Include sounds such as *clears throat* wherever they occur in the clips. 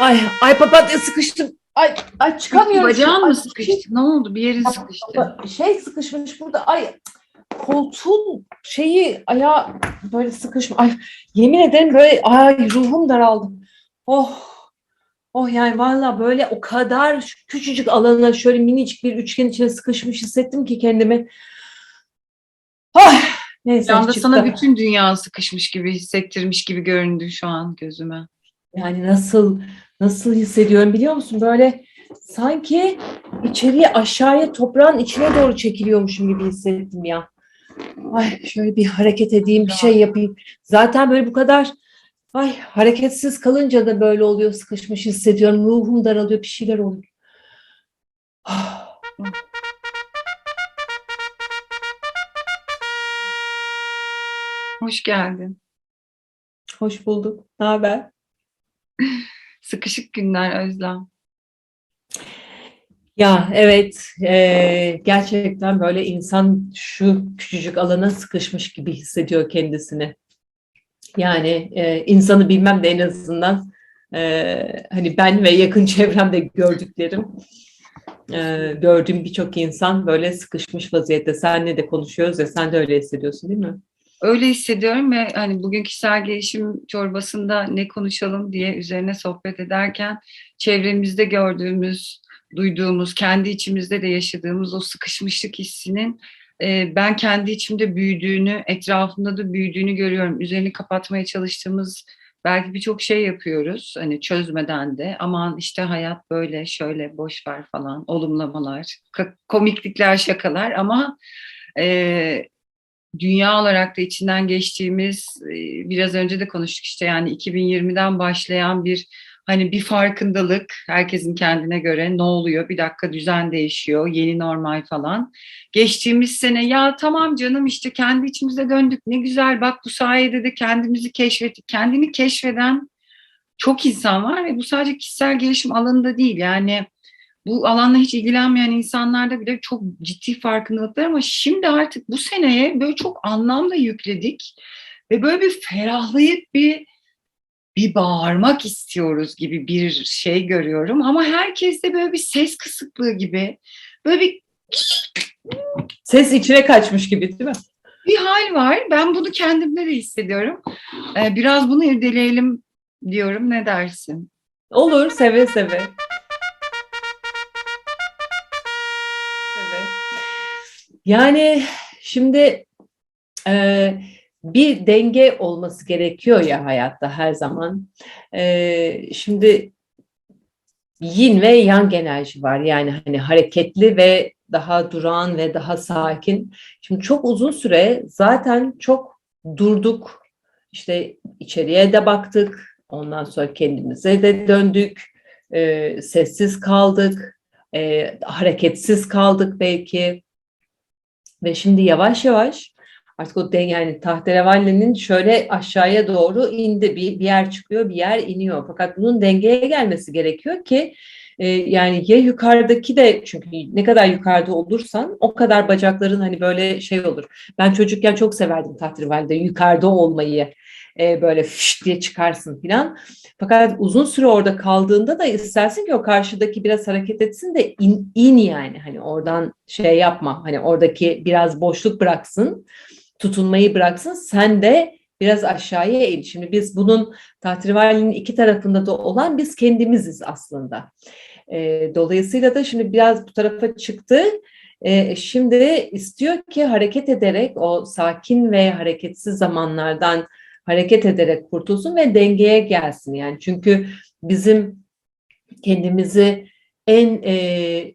Ay, ay papatya sıkıştım. Ay, ay çıkamıyorum. Bacağın mı sıkıştı? Ne oldu? Bir yerin sıkıştı. Şey sıkışmış burada. Ay koltuğun şeyi ayağı böyle sıkışmış. Ay yemin ederim böyle ay ruhum daraldı. Oh. Oh yani valla böyle o kadar küçücük alana şöyle minicik bir üçgen içine sıkışmış hissettim ki kendimi. Ay neyse Bir anda çıktı. sana bütün dünya sıkışmış gibi hissettirmiş gibi göründü şu an gözüme. Yani nasıl nasıl hissediyorum biliyor musun? Böyle sanki içeriye aşağıya toprağın içine doğru çekiliyormuşum gibi hissettim ya. Ay şöyle bir hareket edeyim, bir şey yapayım. Zaten böyle bu kadar ay hareketsiz kalınca da böyle oluyor, sıkışmış hissediyorum. Ruhum daralıyor, bir şeyler oluyor. Ah. Hoş geldin. Hoş bulduk. Ne haber? Sıkışık günler Özlem. Ya evet, eee, gerçekten böyle insan şu küçücük alana sıkışmış gibi hissediyor kendisini. Yani eee, insanı bilmem de en azından eee, hani ben ve yakın *laughs* çevremde gördüklerim, eee, gördüğüm birçok insan böyle sıkışmış vaziyette. Senle de konuşuyoruz ya sen de öyle hissediyorsun değil mi? Öyle hissediyorum ve hani bugün kişisel gelişim çorbasında ne konuşalım diye üzerine sohbet ederken çevremizde gördüğümüz, duyduğumuz, kendi içimizde de yaşadığımız o sıkışmışlık hissinin e, ben kendi içimde büyüdüğünü, etrafımda da büyüdüğünü görüyorum. Üzerini kapatmaya çalıştığımız belki birçok şey yapıyoruz. Hani çözmeden de aman işte hayat böyle şöyle boş ver falan olumlamalar, komiklikler, şakalar ama e, dünya olarak da içinden geçtiğimiz e, biraz önce de konuştuk işte yani 2020'den başlayan bir hani bir farkındalık herkesin kendine göre ne oluyor? Bir dakika düzen değişiyor yeni normal falan. Geçtiğimiz sene ya tamam canım işte kendi içimize döndük ne güzel bak bu sayede de kendimizi keşfettik. Kendini keşfeden çok insan var ve bu sadece kişisel gelişim alanında değil yani bu alanla hiç ilgilenmeyen insanlarda bile çok ciddi farkındalıklar ama şimdi artık bu seneye böyle çok anlamla yükledik ve böyle bir ferahlayıp bir bir bağırmak istiyoruz gibi bir şey görüyorum ama herkeste böyle bir ses kısıklığı gibi böyle bir Ses içine kaçmış gibi değil mi? bir hal var. Ben bunu kendimde de hissediyorum. Ee, biraz bunu irdeleyelim diyorum. Ne dersin? Olur, seve seve. Yani şimdi e, bir denge olması gerekiyor ya hayatta her zaman. E, şimdi yin ve yang enerji var. Yani hani hareketli ve daha duran ve daha sakin. Şimdi çok uzun süre zaten çok durduk. İşte içeriye de baktık. Ondan sonra kendimize de döndük. E, sessiz kaldık. E, hareketsiz kaldık belki. Ve şimdi yavaş yavaş artık o den yani tahterevallenin şöyle aşağıya doğru indi. Bir, bir yer çıkıyor, bir yer iniyor. Fakat bunun dengeye gelmesi gerekiyor ki e, yani ya yukarıdaki de çünkü ne kadar yukarıda olursan o kadar bacakların hani böyle şey olur. Ben çocukken çok severdim tahterevalide yukarıda olmayı. E, böyle fış diye çıkarsın filan. Fakat uzun süre orada kaldığında da istersin ki o karşıdaki biraz hareket etsin de in, in yani hani oradan şey yapma hani oradaki biraz boşluk bıraksın tutunmayı bıraksın sen de biraz aşağıya in. Şimdi biz bunun tahtrivalinin iki tarafında da olan biz kendimiziz aslında. E, dolayısıyla da şimdi biraz bu tarafa çıktı. E, şimdi istiyor ki hareket ederek o sakin ve hareketsiz zamanlardan hareket ederek kurtulsun ve dengeye gelsin. Yani çünkü bizim kendimizi en e,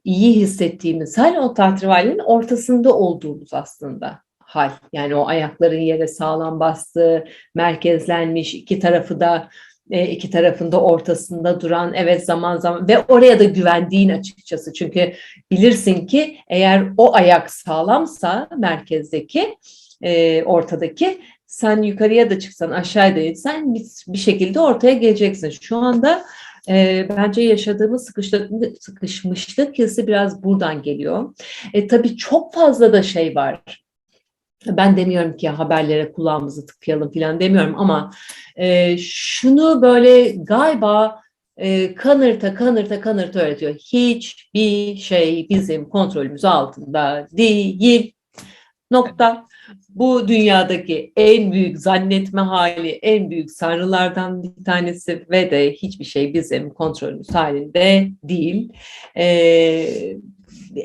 iyi hissettiğimiz hal o tahtrivalinin ortasında olduğumuz aslında hal. Yani o ayakların yere sağlam bastığı, merkezlenmiş, iki tarafı da e, iki tarafında ortasında duran evet zaman zaman ve oraya da güvendiğin açıkçası. Çünkü bilirsin ki eğer o ayak sağlamsa merkezdeki e, ortadaki sen yukarıya da çıksan aşağıya da insen bir, bir şekilde ortaya geleceksin. Şu anda e, bence yaşadığımız sıkışmışlık hissi biraz buradan geliyor. E, tabii çok fazla da şey var. Ben demiyorum ki haberlere kulağımızı tıkayalım falan demiyorum ama e, şunu böyle galiba e, kanırta kanırta kanırta öğretiyor. Hiçbir şey bizim kontrolümüz altında değil. Nokta. Bu dünyadaki en büyük zannetme hali, en büyük sanrılardan bir tanesi ve de hiçbir şey bizim kontrolümüz halinde değil. Ee,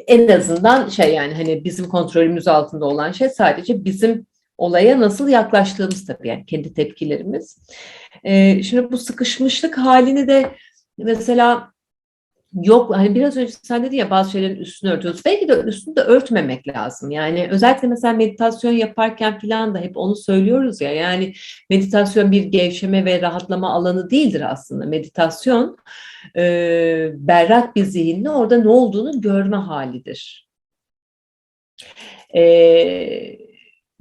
en azından şey yani hani bizim kontrolümüz altında olan şey sadece bizim olaya nasıl yaklaştığımız tabii yani kendi tepkilerimiz. Ee, şimdi bu sıkışmışlık halini de mesela yok hani biraz önce sen dedin ya bazı şeylerin üstünü örtüyoruz. Belki de üstünü de örtmemek lazım. Yani özellikle mesela meditasyon yaparken falan da hep onu söylüyoruz ya. Yani meditasyon bir gevşeme ve rahatlama alanı değildir aslında. Meditasyon e, berrak bir zihinle orada ne olduğunu görme halidir. E,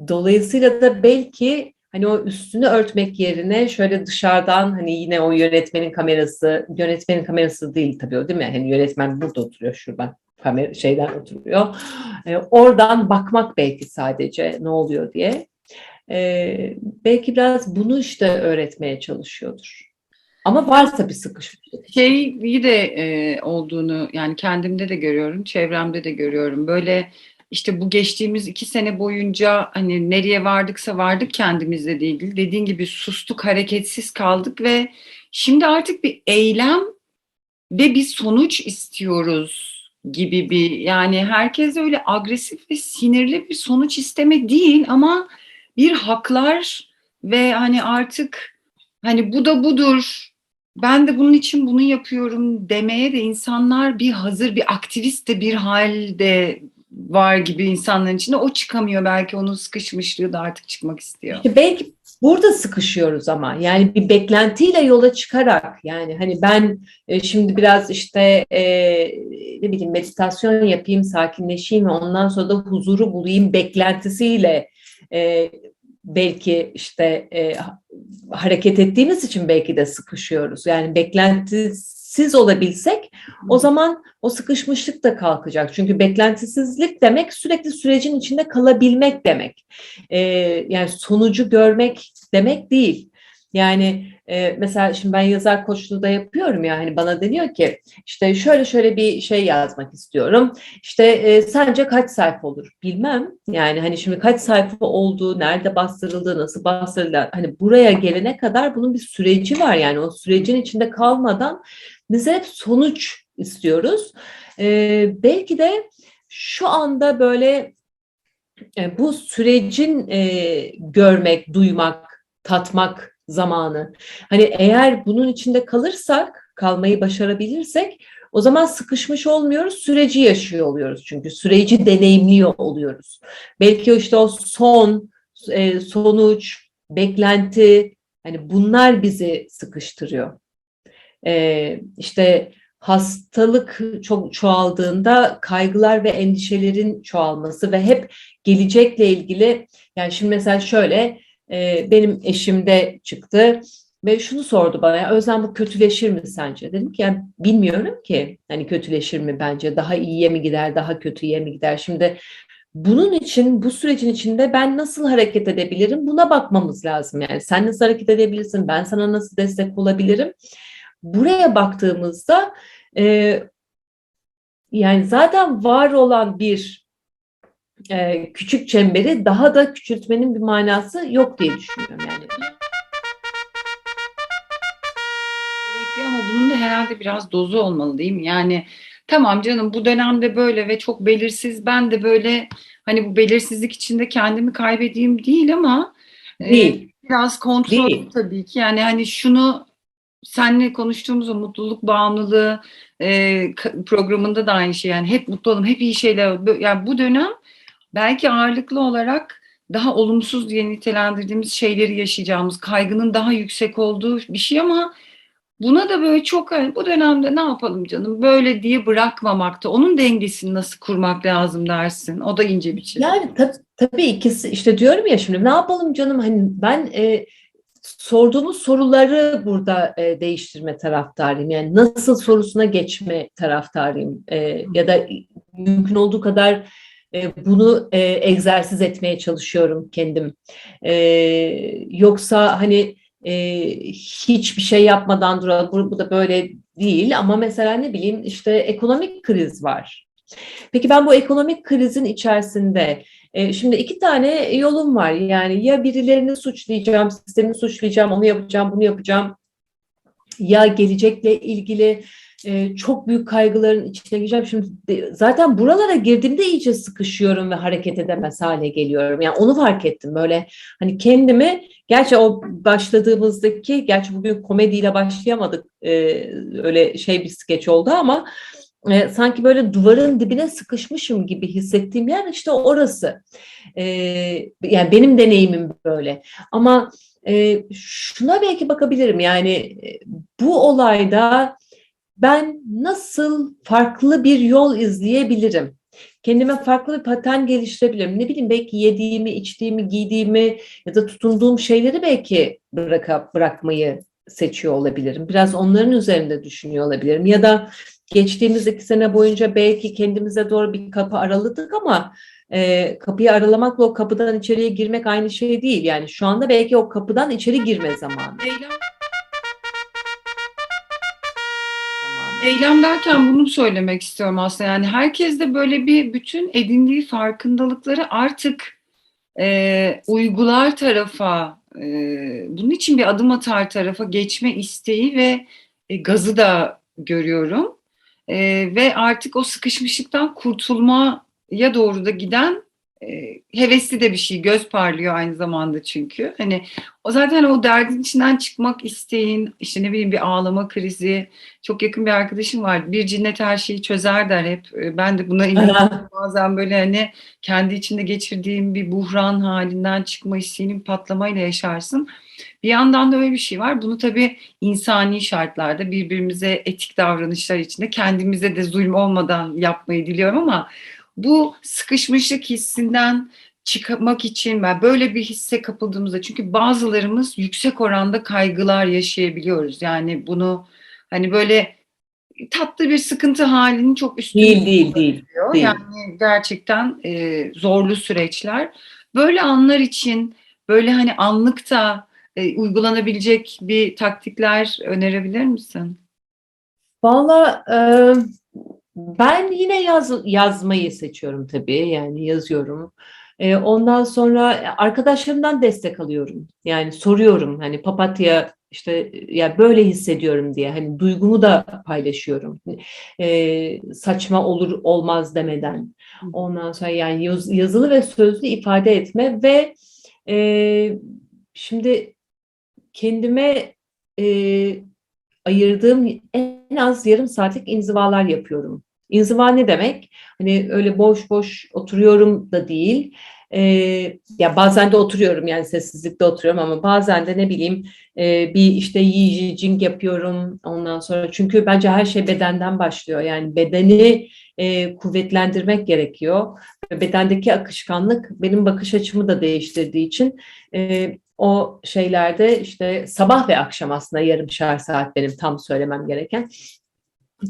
dolayısıyla da belki hani o üstünü örtmek yerine şöyle dışarıdan hani yine o yönetmenin kamerası, yönetmenin kamerası değil tabii o değil mi? Hani yönetmen burada oturuyor şuradan kamera şeyden oturuyor. E, oradan bakmak belki sadece ne oluyor diye. E, belki biraz bunu işte öğretmeye çalışıyordur. Ama varsa bir sıkışmışlık. Şeyi de e, olduğunu yani kendimde de görüyorum, çevremde de görüyorum. Böyle işte bu geçtiğimiz iki sene boyunca hani nereye vardıksa vardık kendimizle de ilgili. Dediğin gibi sustuk, hareketsiz kaldık ve şimdi artık bir eylem ve bir sonuç istiyoruz gibi bir yani herkes öyle agresif ve sinirli bir sonuç isteme değil ama bir haklar ve hani artık hani bu da budur ben de bunun için bunu yapıyorum demeye de insanlar bir hazır bir aktivist de bir halde var gibi insanların içinde o çıkamıyor belki onun sıkışmışlığı da artık çıkmak istiyor. İşte belki burada sıkışıyoruz ama yani bir beklentiyle yola çıkarak yani hani ben e, şimdi biraz işte e, ne bileyim meditasyon yapayım sakinleşeyim ve ondan sonra da huzuru bulayım beklentisiyle e, belki işte hareket ettiğimiz için belki de sıkışıyoruz. Yani beklentisiz olabilsek o zaman o sıkışmışlık da kalkacak. Çünkü beklentisizlik demek sürekli sürecin içinde kalabilmek demek. E, yani sonucu görmek demek değil. Yani e, mesela şimdi ben yazar koçluğu da yapıyorum ya hani bana deniyor ki işte şöyle şöyle bir şey yazmak istiyorum. İşte e, sence kaç sayfa olur? Bilmem. Yani hani şimdi kaç sayfa olduğu, nerede bastırıldığı, nasıl bastırıldı hani buraya gelene kadar bunun bir süreci var yani o sürecin içinde kalmadan biz hep sonuç istiyoruz. E, belki de şu anda böyle e, bu sürecin e, görmek, duymak, tatmak zamanı. Hani eğer bunun içinde kalırsak, kalmayı başarabilirsek o zaman sıkışmış olmuyoruz, süreci yaşıyor oluyoruz çünkü süreci deneyimliyor oluyoruz. Belki işte o son, e, sonuç, beklenti, hani bunlar bizi sıkıştırıyor. E, işte hastalık çok çoğaldığında kaygılar ve endişelerin çoğalması ve hep gelecekle ilgili yani şimdi mesela şöyle e, benim eşimde çıktı ve şunu sordu bana Özlem bu kötüleşir mi sence? Dedim ki yani bilmiyorum ki. Hani kötüleşir mi bence? Daha iyiye mi gider daha kötüye mi gider? Şimdi bunun için bu sürecin içinde ben nasıl hareket edebilirim? Buna bakmamız lazım yani. Sen nasıl hareket edebilirsin? Ben sana nasıl destek olabilirim? Buraya baktığımızda e, yani zaten var olan bir e, küçük çemberi daha da küçültmenin bir manası yok diye düşünüyorum yani. Ama bunun da herhalde biraz dozu olmalı değil mi? Yani tamam canım bu dönemde böyle ve çok belirsiz ben de böyle hani bu belirsizlik içinde kendimi kaybedeyim değil ama değil. E, biraz kontrol değil. tabii ki yani hani şunu seninle konuştuğumuz o mutluluk bağımlılığı e, programında da aynı şey yani hep mutlu olalım hep iyi şeyler yani bu dönem belki ağırlıklı olarak daha olumsuz diye nitelendirdiğimiz şeyleri yaşayacağımız, kaygının daha yüksek olduğu bir şey ama buna da böyle çok hani bu dönemde ne yapalım canım böyle diye bırakmamakta. Onun dengesini nasıl kurmak lazım dersin. O da ince bir çizgi. Yani tab- tabii ikisi işte diyorum ya şimdi ne yapalım canım hani ben e, sorduğumuz soruları burada e, değiştirme taraftarıyım. Yani nasıl sorusuna geçme taraftarıyım. E, ya da mümkün olduğu kadar e, bunu e, egzersiz etmeye çalışıyorum kendim. E, yoksa hani e, hiçbir şey yapmadan duralım, bu, bu da böyle değil ama mesela ne bileyim işte ekonomik kriz var. Peki ben bu ekonomik krizin içerisinde e, şimdi iki tane yolum var. Yani ya birilerini suçlayacağım, sistemi suçlayacağım, onu yapacağım, bunu yapacağım. Ya gelecekle ilgili e, çok büyük kaygıların içine gireceğim. Şimdi de, zaten buralara girdiğimde iyice sıkışıyorum ve hareket edemez hale geliyorum. Yani onu fark ettim böyle hani kendimi gerçi o başladığımızdaki gerçi bugün komediyle başlayamadık e, öyle şey bir skeç oldu ama e, sanki böyle duvarın dibine sıkışmışım gibi hissettiğim yer işte orası. E, yani benim deneyimim böyle. Ama e, şuna belki bakabilirim yani e, bu olayda ben nasıl farklı bir yol izleyebilirim? Kendime farklı bir paten geliştirebilirim. Ne bileyim belki yediğimi, içtiğimi, giydiğimi ya da tutunduğum şeyleri belki bırakıp bırakmayı seçiyor olabilirim. Biraz onların üzerinde düşünüyor olabilirim. Ya da geçtiğimiz iki sene boyunca belki kendimize doğru bir kapı araladık ama e, kapıyı aralamakla o kapıdan içeriye girmek aynı şey değil. Yani şu anda belki o kapıdan içeri girme zamanı. Eylem. Derken bunu söylemek istiyorum aslında. Yani herkes de böyle bir bütün edindiği farkındalıkları artık e, uygular tarafa, e, bunun için bir adım atar tarafa geçme isteği ve e, gazı da görüyorum. E, ve artık o sıkışmışlıktan kurtulmaya doğru da giden hevesli de bir şey. Göz parlıyor aynı zamanda çünkü. Hani o zaten o derdin içinden çıkmak isteğin, işte ne bileyim bir ağlama krizi. Çok yakın bir arkadaşım var. Bir cinnet her şeyi çözer der hep. E, Ben de buna inanıyorum. *laughs* Bazen böyle hani kendi içinde geçirdiğim bir buhran halinden çıkma isteğinin patlamayla yaşarsın. Bir yandan da öyle bir şey var. Bunu tabii insani şartlarda birbirimize etik davranışlar içinde kendimize de zulüm olmadan yapmayı diliyorum ama bu sıkışmışlık hissinden çıkmak için ben böyle bir hisse kapıldığımızda çünkü bazılarımız yüksek oranda kaygılar yaşayabiliyoruz. Yani bunu hani böyle tatlı bir sıkıntı halinin çok üstünde Değil, değil, değil. değil. Yani gerçekten e, zorlu süreçler. Böyle anlar için böyle hani anlıkta e, uygulanabilecek bir taktikler önerebilir misin? Valla e, ben yine yaz, yazmayı seçiyorum tabii. Yani yazıyorum. E, ondan sonra arkadaşlarımdan destek alıyorum. Yani soruyorum hani papatya işte ya böyle hissediyorum diye hani duygumu da paylaşıyorum. E, saçma olur olmaz demeden. Ondan sonra yani yaz, yazılı ve sözlü ifade etme ve e, şimdi kendime e, ayırdığım en az yarım saatlik inzivalar yapıyorum. İnziva ne demek? Hani öyle boş boş oturuyorum da değil. Ee, ya bazen de oturuyorum yani sessizlikte oturuyorum ama bazen de ne bileyim e, bir işte yiyicing yapıyorum ondan sonra çünkü bence her şey bedenden başlıyor yani bedeni e, kuvvetlendirmek gerekiyor bedendeki akışkanlık benim bakış açımı da değiştirdiği için e, o şeylerde işte sabah ve akşam aslında yarımşar saat benim tam söylemem gereken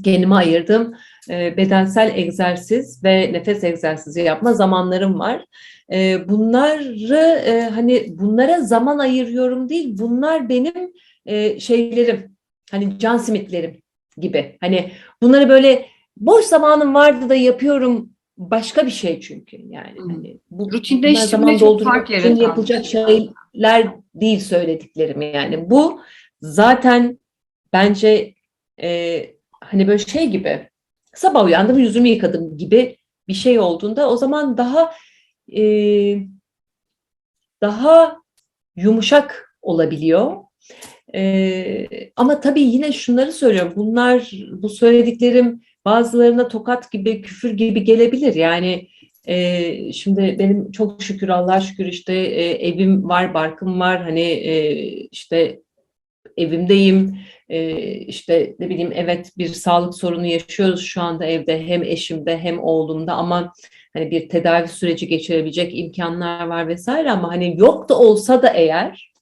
kendime ayırdığım e, bedensel egzersiz ve nefes egzersizi yapma zamanlarım var. E, bunları e, hani bunlara zaman ayırıyorum değil, bunlar benim şeylerim, hani can simitlerim gibi. Hani bunları böyle boş zamanım vardı da yapıyorum başka bir şey çünkü yani. Hmm. Hani bu Rutinleştirme zaman doldurmak için yapılacak şey. şeyler değil söylediklerim yani. Bu zaten bence e, hani böyle şey gibi sabah uyandım yüzümü yıkadım gibi bir şey olduğunda o zaman daha e, daha yumuşak olabiliyor. E, ama tabii yine şunları söylüyorum. Bunlar bu söylediklerim bazılarına tokat gibi küfür gibi gelebilir. Yani e, şimdi benim çok şükür Allah'a şükür işte e, evim var, barkım var. Hani e, işte evimdeyim. E, işte ne bileyim evet bir sağlık sorunu yaşıyoruz şu anda evde hem eşimde hem oğlumda ama hani bir tedavi süreci geçirebilecek imkanlar var vesaire ama hani yok da olsa da eğer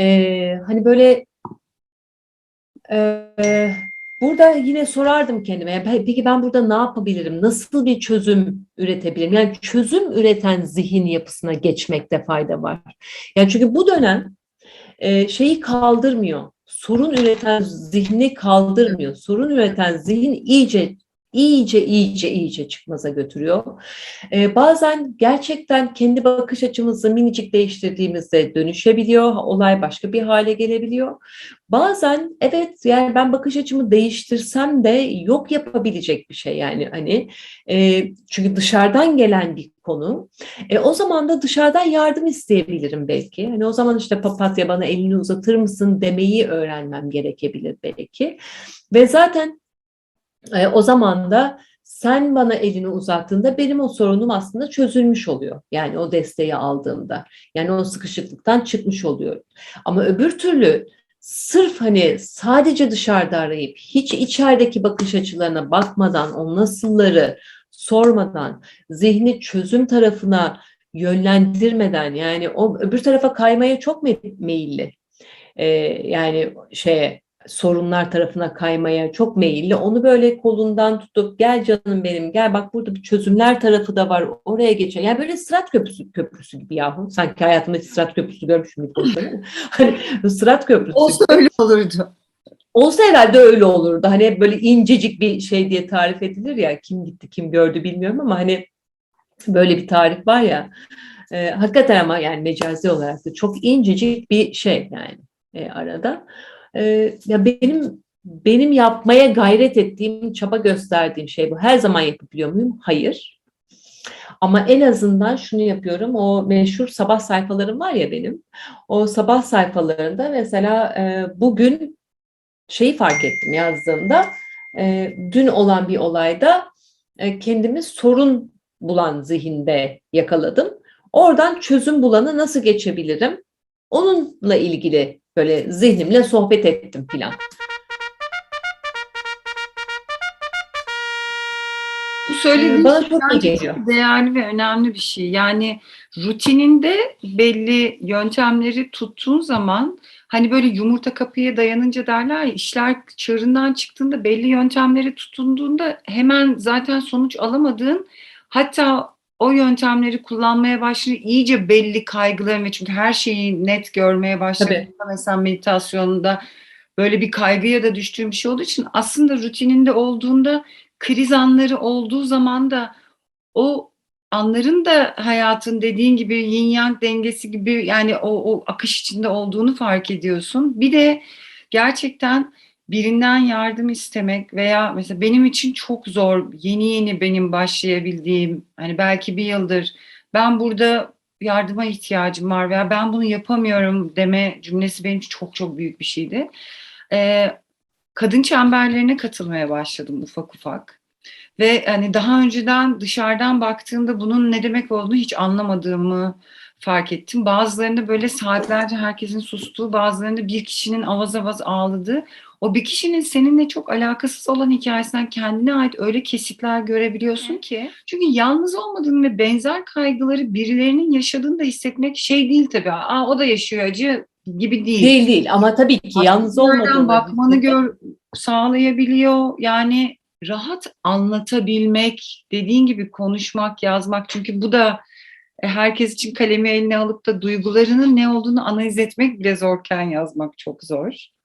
e, hani böyle e, burada yine sorardım kendime peki ben burada ne yapabilirim? Nasıl bir çözüm üretebilirim? Yani çözüm üreten zihin yapısına geçmekte fayda var. Yani çünkü bu dönem e, şeyi kaldırmıyor. sorun üreten zihni kaldırmıyor. Sorun üreten zihin iyice iyice iyice iyice çıkmaza götürüyor. Ee, bazen gerçekten kendi bakış açımızı minicik değiştirdiğimizde dönüşebiliyor. Olay başka bir hale gelebiliyor. Bazen evet yani ben bakış açımı değiştirsem de yok yapabilecek bir şey yani hani e, çünkü dışarıdan gelen bir konu. E, o zaman da dışarıdan yardım isteyebilirim belki. Hani o zaman işte papatya bana elini uzatır mısın demeyi öğrenmem gerekebilir belki. Ve zaten e, o zaman da sen bana elini uzattığında benim o sorunum aslında çözülmüş oluyor. Yani o desteği aldığımda. Yani o sıkışıklıktan çıkmış oluyor. Ama öbür türlü sırf hani sadece dışarıda arayıp hiç içerideki bakış açılarına bakmadan o nasılları sormadan zihni çözüm tarafına yönlendirmeden yani o öbür tarafa kaymaya çok meyilli. Ee, yani şeye sorunlar tarafına kaymaya çok meyilli. Onu böyle kolundan tutup gel canım benim gel bak burada bir çözümler tarafı da var oraya geçen. Yani böyle sırat köprüsü, köprüsü gibi yahu. Sanki hayatımda hiç sırat köprüsü görmüşüm gibi. *laughs* hani sırat köprüsü. Olsa öyle olurdu. Olsa herhalde öyle olurdu. Hani böyle incecik bir şey diye tarif edilir ya. Kim gitti kim gördü bilmiyorum ama hani böyle bir tarif var ya. E, hakikaten ama yani mecazi olarak da çok incecik bir şey yani e, arada. E, ya benim benim yapmaya gayret ettiğim, çaba gösterdiğim şey bu. Her zaman yapabiliyor muyum? Hayır. Ama en azından şunu yapıyorum. O meşhur sabah sayfalarım var ya benim. O sabah sayfalarında mesela e, bugün şeyi fark ettim yazdığımda. E, dün olan bir olayda e, kendimi sorun bulan zihinde yakaladım. Oradan çözüm bulanı nasıl geçebilirim? Onunla ilgili böyle zihnimle sohbet ettim filan. Bu söylediğin Bana şey çok iyi geliyor. değerli ve önemli bir şey. Yani rutininde belli yöntemleri tuttuğun zaman hani böyle yumurta kapıya dayanınca derler ya işler çığırından çıktığında belli yöntemleri tutunduğunda hemen zaten sonuç alamadığın hatta o yöntemleri kullanmaya başlayınca iyice belli kaygıların ve çünkü her şeyi net görmeye başladığında mesela meditasyonda böyle bir kaygıya da düştüğüm bir şey olduğu için aslında rutininde olduğunda kriz anları olduğu zaman da o anların da hayatın dediğin gibi yin yang dengesi gibi yani o, o akış içinde olduğunu fark ediyorsun. Bir de gerçekten birinden yardım istemek veya mesela benim için çok zor yeni yeni benim başlayabildiğim hani belki bir yıldır ben burada yardıma ihtiyacım var veya ben bunu yapamıyorum deme cümlesi benim için çok çok büyük bir şeydi. Ee, kadın çemberlerine katılmaya başladım ufak ufak. Ve hani daha önceden dışarıdan baktığımda bunun ne demek olduğunu hiç anlamadığımı fark ettim. Bazılarında böyle saatlerce herkesin sustuğu, bazılarında bir kişinin avaz avaz ağladığı, o bir kişinin seninle çok alakasız olan hikayesinden kendine ait öyle kesitler görebiliyorsun ki. Çünkü yalnız olmadığını ve benzer kaygıları birilerinin yaşadığını da hissetmek şey değil tabii. Aa o da yaşıyor acı gibi değil. Değil değil ama tabii ki yalnız Nereden olmadığını bakmanı gör, sağlayabiliyor. Yani rahat anlatabilmek, dediğin gibi konuşmak, yazmak. Çünkü bu da e, herkes için kalemi eline alıp da duygularının ne olduğunu analiz etmek bile zorken yazmak çok zor.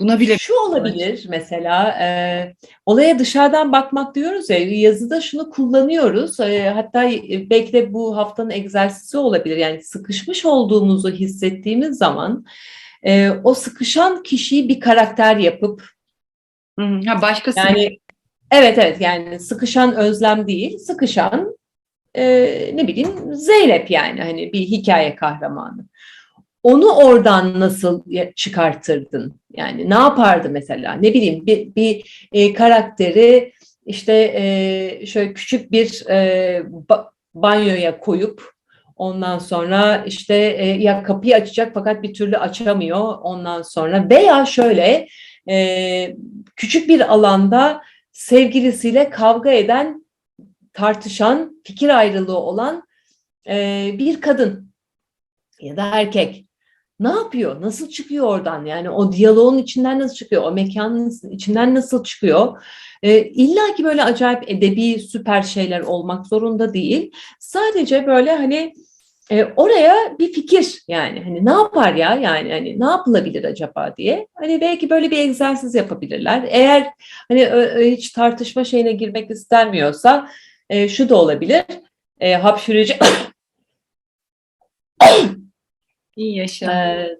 Buna bile Şu olabilir mesela e, olaya dışarıdan bakmak diyoruz ya yazıda şunu kullanıyoruz. E, hatta e, belki de bu haftanın egzersizi olabilir. Yani sıkışmış olduğumuzu hissettiğimiz zaman e, o sıkışan kişiyi bir karakter yapıp ha, başkası yani evet evet yani sıkışan özlem değil sıkışan e, ne bileyim Zeynep yani hani bir hikaye kahramanı. Onu oradan nasıl çıkartırdın? Yani ne yapardı mesela? Ne bileyim bir, bir e, karakteri işte e, şöyle küçük bir e, ba- banyoya koyup ondan sonra işte e, ya kapıyı açacak fakat bir türlü açamıyor ondan sonra veya şöyle e, küçük bir alanda sevgilisiyle kavga eden tartışan fikir ayrılığı olan e, bir kadın ya da erkek ne yapıyor? Nasıl çıkıyor oradan? Yani o diyaloğun içinden nasıl çıkıyor? O mekanın içinden nasıl çıkıyor? E, İlla ki böyle acayip edebi süper şeyler olmak zorunda değil. Sadece böyle hani e, oraya bir fikir yani hani ne yapar ya yani hani ne yapılabilir acaba diye hani belki böyle bir egzersiz yapabilirler. Eğer hani ö- hiç tartışma şeyine girmek istenmiyorsa e, şu da olabilir. E, hapşırıcı *coughs* *coughs* İyi yaşa. e,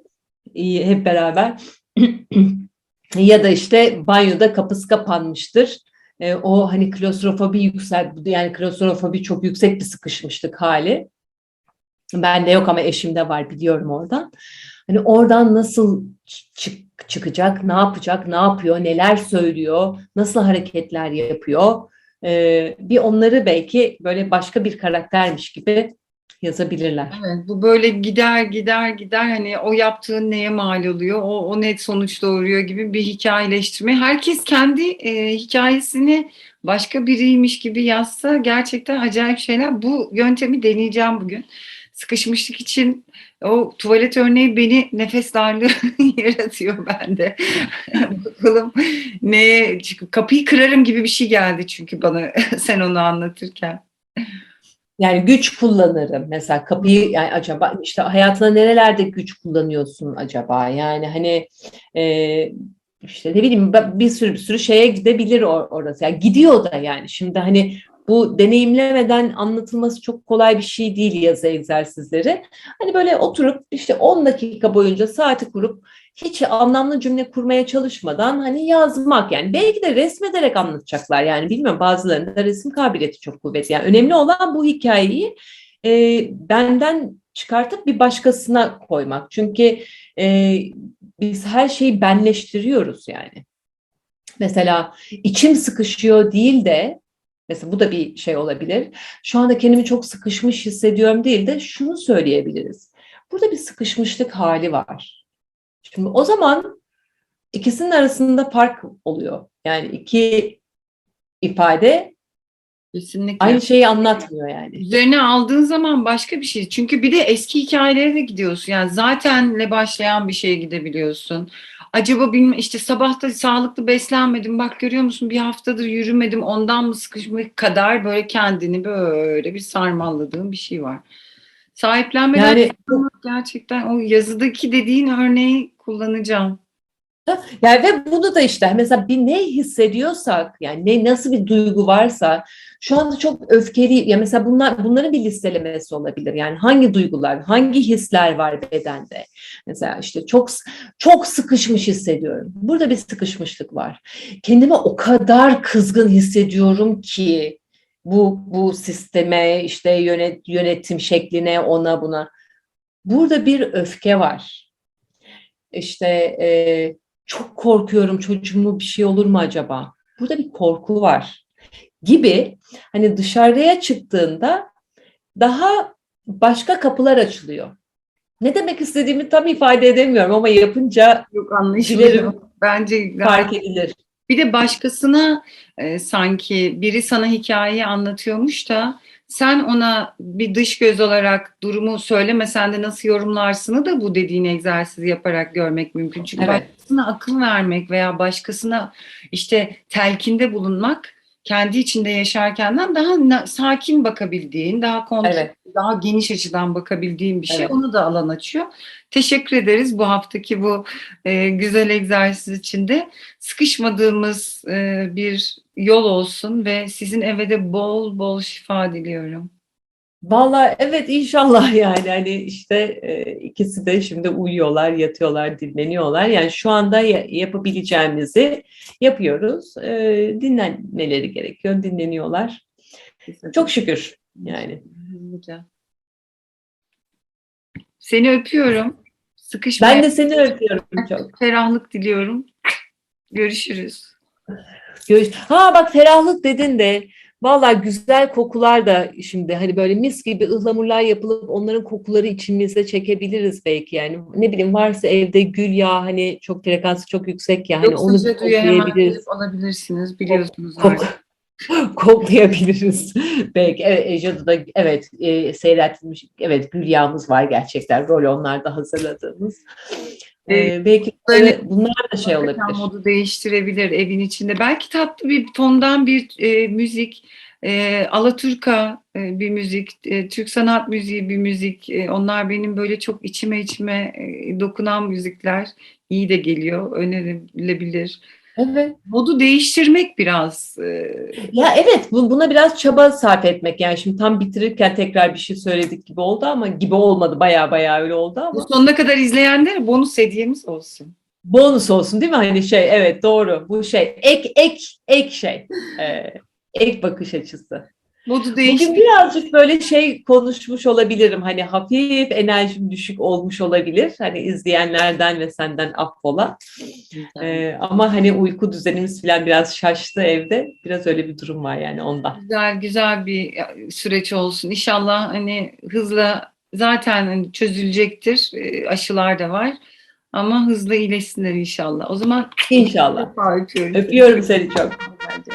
iyi hep beraber *clears throat* ya da işte banyoda kapısı kapanmıştır. E, o hani klostrofobi yüksel yani klostrofobi çok yüksek bir sıkışmışlık hali. Bende yok ama eşimde var biliyorum oradan. Hani oradan nasıl çık- çıkacak, ne yapacak, ne yapıyor, neler söylüyor, nasıl hareketler yapıyor. Ee, bir onları belki böyle başka bir karaktermiş gibi yazabilirler. Evet, bu böyle gider gider gider hani o yaptığın neye mal oluyor, o, o net sonuç doğuruyor gibi bir hikayeleştirme. Herkes kendi e, hikayesini başka biriymiş gibi yazsa gerçekten acayip şeyler. Bu yöntemi deneyeceğim bugün. Sıkışmışlık için o tuvalet örneği beni nefes darlığı *laughs* yaratıyor bende. *laughs* Bakalım neye çıkıp kapıyı kırarım gibi bir şey geldi çünkü bana *laughs* sen onu anlatırken. Yani güç kullanırım. Mesela kapıyı yani acaba işte hayatına nerelerde güç kullanıyorsun acaba? Yani hani e, işte ne bileyim bir sürü bir sürü şeye gidebilir or- orası. Yani gidiyor da yani. Şimdi hani bu deneyimlemeden anlatılması çok kolay bir şey değil yazı egzersizleri. Hani böyle oturup işte 10 dakika boyunca saati kurup hiç anlamlı cümle kurmaya çalışmadan hani yazmak. Yani belki de resmederek anlatacaklar. Yani bilmiyorum bazılarının da resim kabiliyeti çok kuvvetli. Yani önemli olan bu hikayeyi e, benden çıkartıp bir başkasına koymak. Çünkü e, biz her şeyi benleştiriyoruz yani. Mesela içim sıkışıyor değil de mesela bu da bir şey olabilir. Şu anda kendimi çok sıkışmış hissediyorum değil de şunu söyleyebiliriz. Burada bir sıkışmışlık hali var Şimdi o zaman ikisinin arasında fark oluyor. Yani iki ifade Kesinlikle. aynı şeyi anlatmıyor yani. Üzerine aldığın zaman başka bir şey. Çünkü bir de eski hikayelere de gidiyorsun. Yani zatenle başlayan bir şeye gidebiliyorsun. Acaba bilmem işte sabahta sağlıklı beslenmedim. Bak görüyor musun bir haftadır yürümedim. Ondan mı sıkışmak kadar böyle kendini böyle bir sarmalladığın bir şey var. Sahiplenmeden Yani gerçekten o yazıdaki dediğin örneği kullanacağım. yani ve bunu da işte mesela bir ne hissediyorsak yani ne nasıl bir duygu varsa şu anda çok öfkeli ya mesela bunlar bunların bir listelemesi olabilir. Yani hangi duygular, hangi hisler var bedende? Mesela işte çok çok sıkışmış hissediyorum. Burada bir sıkışmışlık var. Kendimi o kadar kızgın hissediyorum ki bu bu sisteme işte yönet, yönetim şekline ona buna. Burada bir öfke var. İşte e, çok korkuyorum çocuğuma bir şey olur mu acaba? Burada bir korku var gibi hani dışarıya çıktığında daha başka kapılar açılıyor. Ne demek istediğimi tam ifade edemiyorum ama yapınca Yok anlaşılıyor. Dilerim. Bence fark edilir. Bir de başkasına e, sanki biri sana hikayeyi anlatıyormuş da sen ona bir dış göz olarak durumu söylemesen de nasıl yorumlarsını da bu dediğin egzersizi yaparak görmek mümkün. Çünkü Evet. başkasına akıl vermek veya başkasına işte telkinde bulunmak kendi içinde yaşarkenden daha sakin bakabildiğin, daha kontrol, Evet. daha geniş açıdan bakabildiğin bir şey. Evet. Onu da alan açıyor. Teşekkür ederiz bu haftaki bu e, güzel egzersiz için de sıkışmadığımız e, bir yol olsun ve sizin eve de bol bol şifa diliyorum. Vallahi evet inşallah *laughs* yani hani işte e, ikisi de şimdi uyuyorlar, yatıyorlar, dinleniyorlar. Yani şu anda ya- yapabileceğimizi yapıyoruz. E, dinlenmeleri gerekiyor, dinleniyorlar. Çok şükür yani. Seni öpüyorum. Sıkışmaya Ben de seni öpüyorum çok. *laughs* ferahlık diliyorum. Görüşürüz. Görüş- Ha bak ferahlık dedin de vallahi güzel kokular da şimdi hani böyle mis gibi ıhlamurlar yapılıp onların kokuları içimizde çekebiliriz belki yani ne bileyim varsa evde gül yağı hani çok frekansı çok yüksek ya hani Yok onu koklayabiliriz. alabilirsiniz. Biliyorsunuz Kok- artık. *laughs* koklayabiliriz. Belki evet Ejder'da evet e, seyretmiş evet gül yağımız var gerçekten rol onlarda hazırladığımız. E, belki böyle- bunlar da şey olabilir. modu değiştirebilir evin içinde. Belki tatlı bir fondan bir e, müzik E, Alaturka e, bir müzik, e, Türk sanat müziği bir müzik. E, onlar benim böyle çok içime içime e, dokunan müzikler. İyi de geliyor, önerilebilir. Evet. Modu değiştirmek biraz. e, Ya evet bu- buna biraz çaba sarf etmek yani şimdi tam bitirirken tekrar bir şey söyledik gibi oldu ama gibi olmadı baya baya öyle oldu ama bu sonuna kadar izleyenlere bonus hediyemiz olsun. bonus olsun değil mi hani şey evet doğru bu şey ek ek ek şey Ee, ek bakış açısı. Modu değiştir. Bugün birazcık böyle şey konuşmuş olabilirim hani hafif enerjim düşük olmuş olabilir hani izleyenlerden ve senden affola Ee, ama hani uyku düzenimiz falan biraz şaştı evde biraz öyle bir durum var yani ondan. Güzel güzel bir süreç olsun. İnşallah hani hızla zaten hani çözülecektir. E, Aşılar da var. Ama hızla iyileşsinler inşallah. O zaman İnşallah. öpüyorum. Öpüyorum seni çok. Bence.